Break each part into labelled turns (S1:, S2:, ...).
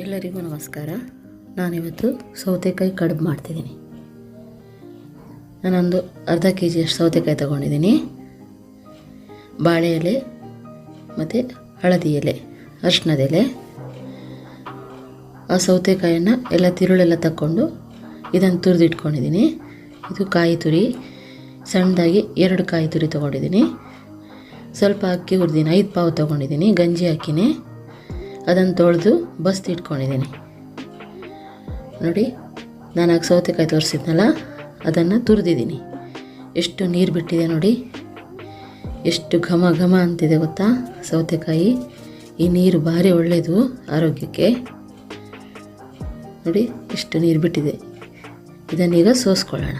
S1: ಎಲ್ಲರಿಗೂ ನಮಸ್ಕಾರ. ನಾನಿವತ್ತು ಸೌತೆಕಾಯಿ ಕಡುಬು ಮಾಡ್ತಿದ್ದೀನಿ. ನಾನೊಂದು ಅರ್ಧ ಕೆ ಜಿಯಷ್ಟು ಸೌತೆಕಾಯಿ ತೊಗೊಂಡಿದ್ದೀನಿ. ಬಾಳೆ ಎಲೆ ಮತ್ತು ಹಳದಿ ಎಲೆ ಅರಿಶಿನದ ಎಲೆ. ಆ ಸೌತೆಕಾಯನ್ನು ಎಲ್ಲ ತಿರುಳೆಲ್ಲ ತಕ್ಕೊಂಡು ಇದನ್ನು ತುರಿದಿಟ್ಕೊಂಡಿದ್ದೀನಿ. ಇದು ಕಾಯಿ ತುರಿ, ಸಣ್ಣದಾಗಿ ಎರಡು ಕಾಯಿ ತುರಿ ತೊಗೊಂಡಿದ್ದೀನಿ. ಸ್ವಲ್ಪ ಅಕ್ಕಿ ಹುರಿದೀನಿ, ಐದು ಪಾವು ತೊಗೊಂಡಿದ್ದೀನಿ, ಗಂಜಿ ಅಕ್ಕಿನೇ ಅದನ್ನು ತೊಳೆದು ಬಸ್ತಿ ಇಟ್ಕೊಂಡಿದ್ದೀನಿ. ನೋಡಿ, ನಾನು ಆಗ ಸೌತೆಕಾಯಿ ತೋರಿಸಿದ್ನಲ್ಲ, ಅದನ್ನು ತುರಿದಿದ್ದೀನಿ. ಎಷ್ಟು ನೀರು ಬಿಟ್ಟಿದೆ ನೋಡಿ. ಎಷ್ಟು ಘಮ ಘಮ ಅಂತಿದೆ ಗೊತ್ತಾ ಸೌತೆಕಾಯಿ. ಈ ನೀರು ಭಾರಿ ಒಳ್ಳೆಯದು ಆರೋಗ್ಯಕ್ಕೆ. ನೋಡಿ, ಎಷ್ಟು ನೀರು ಬಿಟ್ಟಿದೆ. ಇದನ್ನೀಗ ಸೋಸ್ಕೊಳ್ಳೋಣ.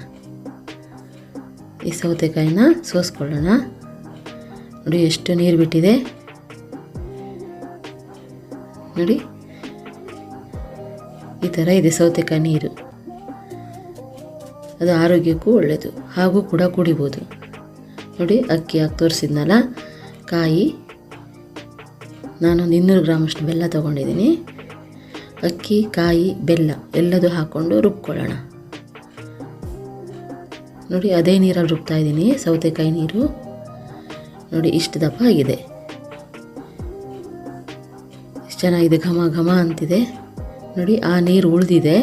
S1: ಈ ಸೌತೆಕಾಯಿನ ಸೋಸ್ಕೊಳ್ಳೋಣ. ನೋಡಿ, ಎಷ್ಟು ನೀರು ಬಿಟ್ಟಿದೆ. ನೋಡಿ. ಈ ಥರ ಇದೆ ಸೌತೆಕಾಯಿ ನೀರು. ಅದು ಆರೋಗ್ಯಕ್ಕೂ ಒಳ್ಳೆಯದು ಹಾಗೂ ಕೂಡ ಕುಡಿಬೋದು. ನೋಡಿ, ಅಕ್ಕಿ ಹಾಕಿ ತೋರಿಸಿದ್ನಲ್ಲ, ಕಾಯಿ. ನಾನೊಂದು ಇನ್ನೂರು ಗ್ರಾಮಷ್ಟು ಬೆಲ್ಲ ತೊಗೊಂಡಿದ್ದೀನಿ. ಅಕ್ಕಿ, ಕಾಯಿ, ಬೆಲ್ಲ ಎಲ್ಲದೂ ಹಾಕ್ಕೊಂಡು ರುಬ್ಕೊಳ್ಳೋಣ. ನೋಡಿ, ಅದೇ ನೀರಲ್ಲಿ ರುಬ್ತಾ ಇದ್ದೀನಿ ಸೌತೆಕಾಯಿ ನೀರು. ನೋಡಿ, ಇಷ್ಟು ದಪ್ಪ ಆಗಿದೆ. ಎಷ್ಟು ಚೆನ್ನಾಗಿದೆ ಘಮ ಘಮ ಅಂತಿದೆ. ನೋಡಿ, ಆ ನೀರು ಉಳಿದಿದೆ.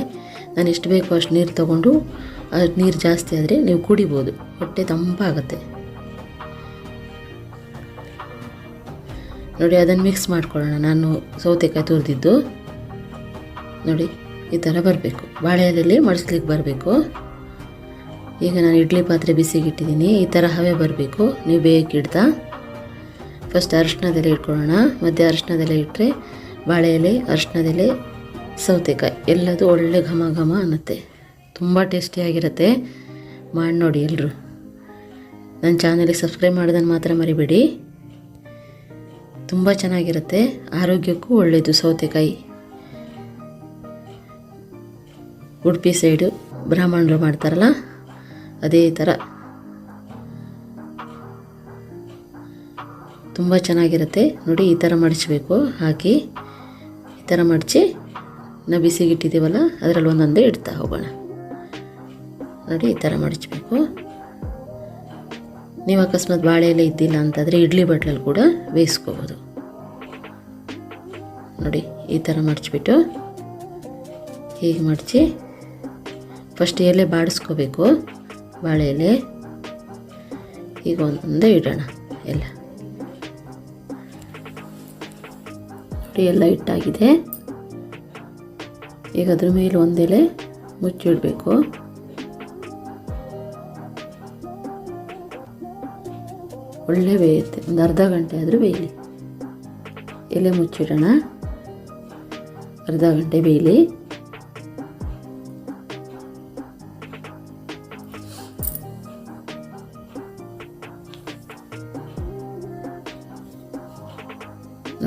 S1: ನಾನು ಎಷ್ಟು ಬೇಕು ಅಷ್ಟು ನೀರು ತೊಗೊಂಡು ನೀರು ಜಾಸ್ತಿ ಆದರೆ ನೀವು ಕುಡಿಬೋದು. ಹೊಟ್ಟೆ ತಂಪಾಗುತ್ತೆ. ನೋಡಿ, ಅದನ್ನು ಮಿಕ್ಸ್ ಮಾಡ್ಕೊಳ್ಳೋಣ. ನಾನು ಸೌತೆಕಾಯಿ ತುರಿದಿದ್ದು. ನೋಡಿ, ಈ ಥರ ಬರಬೇಕು. ಬಾಳೆ ಮಡಿಸ್ಲಿಕ್ಕೆ ಬರಬೇಕು. ಈಗ ನಾನು ಇಡ್ಲಿ ಪಾತ್ರೆ ಬಿಸಿಗಿಟ್ಟಿದ್ದೀನಿ. ಈ ಥರ ಹವೆ ಬರಬೇಕು. ನೀವು ಬೇಯಕ್ಕಿಡ್ತಾ ಫಸ್ಟ್ ಅರಿಶಿನದೆಲೆ ಇಟ್ಕೊಳ್ಳೋಣ. ಮಧ್ಯೆ ಅರಿಶಿನದೆಲೆ ಇಟ್ಟರೆ ಬಾಳೆ ಎಲೆ ಅರಿಶಿನದೆಲೆ ಸೌತೆಕಾಯಿ. ಎಲ್ಲದು ಒಳ್ಳೆ ಘಮ ಘಮ ಅನ್ನತ್ತೆ. ತುಂಬ ಟೇಸ್ಟಿಯಾಗಿರುತ್ತೆ ಮಾಡಿ ನೋಡಿ ಎಲ್ಲರೂ ನನ್ನ ಚಾನಲಿಗೆ ಸಬ್ಸ್ಕ್ರೈಬ್ ಮಾಡೋದನ್ನು ಮಾತ್ರ ಮರಿಬೇಡಿ. ತುಂಬ ಚೆನ್ನಾಗಿರುತ್ತೆ. ಆರೋಗ್ಯಕ್ಕೂ ಒಳ್ಳೆಯದು ಸೌತೆಕಾಯಿ. ಉಡುಪಿ ಸೈಡು ಬ್ರಾಹ್ಮಣರು ಮಾಡ್ತಾರಲ್ಲ, ಅದೇ ಥರ. ತುಂಬ ಚೆನ್ನಾಗಿರುತ್ತೆ. ನೋಡಿ, ಈ ಥರ ಮಡಚಬೇಕು ಹಾಕಿ, ಈ ಥರ ಮಡಚಿ ನಾವು ಬಿಸಿಗಿಟ್ಟಿದ್ದೀವಲ್ಲ, ಅದರಲ್ಲಿ ಒಂದೊಂದೇ ಇಡ್ತಾ ಹೋಗೋಣ. ನೋಡಿ, ಈ ಥರ ಮಡಚಬೇಕು ನೀವು ಅಕಸ್ಮಾತ್ ಬಾಳೆ ಇದ್ದಿಲ್ಲ ಅಂತಂದರೆ ಇಡ್ಲಿ ಬಟ್ಲಲ್ಲಿ ಕೂಡ ಬೇಯಿಸ್ಕೋಬೋದು. ನೋಡಿ, ಈ ಥರ ಮಡಚಿಬಿಟ್ಟು ಹೀಗೆ ಮಡಚಿ ಫಸ್ಟ್ ಎಲೆ ಬಾಡಿಸ್ಕೋಬೇಕು. ಬಾಳೆ ಎಲೆ ಈಗ ಒಂದೊಂದೇ ಇಡೋಣ ಎಲ್ಲ. ನೋಡಿ ಎಲ್ಲ ಇಟ್ಟಾಗಿದೆ ಈಗ ಅದ್ರ ಮೇಲೆ ಒಂದೆಲೆ ಮುಚ್ಚಿಡಬೇಕು ಒಳ್ಳೆ ಬೇಯುತ್ತೆ. ಒಂದು ಅರ್ಧ ಗಂಟೆ ಆದರೂ ಬೇಯಲಿ. ಎಲೆ ಮುಚ್ಚಿಡೋಣ. ಅರ್ಧ ಗಂಟೆ ಬೇಯಲಿ.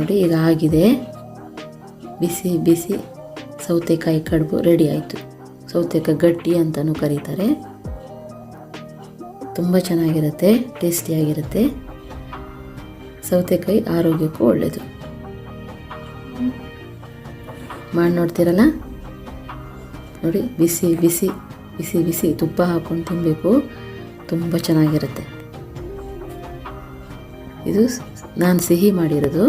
S1: ನೋಡಿ, ಈಗ ಆಗಿದೆ. ಬಿಸಿ ಬಿಸಿ ಸೌತೆಕಾಯಿ ಕಡುಬು ರೆಡಿ ಆಯಿತು. ಸೌತೆಕಾಯಿ ಗಟ್ಟಿ ಅಂತಲೂ ಕರೀತಾರೆ. ತುಂಬ ಚೆನ್ನಾಗಿರುತ್ತೆ ಟೇಸ್ಟಿಯಾಗಿರುತ್ತೆ ಸೌತೆಕಾಯಿ ಆರೋಗ್ಯಕ್ಕೂ ಒಳ್ಳೆಯದು ಮಾಡಿ ನೋಡ್ತೀರಲ್ಲ? ನೋಡಿ, ಬಿಸಿ ಬಿಸಿ ಬಿಸಿ ಬಿಸಿ ತುಪ್ಪ ಹಾಕ್ಕೊಂಡು ತಿನ್ನಬೇಕು ತುಂಬ ಚೆನ್ನಾಗಿರುತ್ತೆ. ಇದು ನಾನು ಸಿಹಿ ಮಾಡಿರೋದು.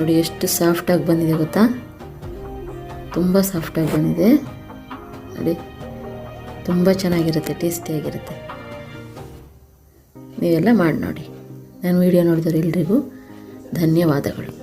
S1: ನೋಡಿ ಎಷ್ಟು ಸಾಫ್ಟಾಗಿ ಬಂದಿದೆ ಗೊತ್ತಾ? ತುಂಬ ಸಾಫ್ಟಾಗಿ ಬಂದಿದೆ. ನೋಡಿ, ತುಂಬ ಚೆನ್ನಾಗಿರುತ್ತೆ, ಟೇಸ್ಟಿಯಾಗಿರುತ್ತೆ. ನೀವೆಲ್ಲ ಮಾಡಿ ನೋಡಿ. ನಾನು ವಿಡಿಯೋ ನೋಡಿದವರು ಎಲ್ರಿಗೂ ಧನ್ಯವಾದಗಳು.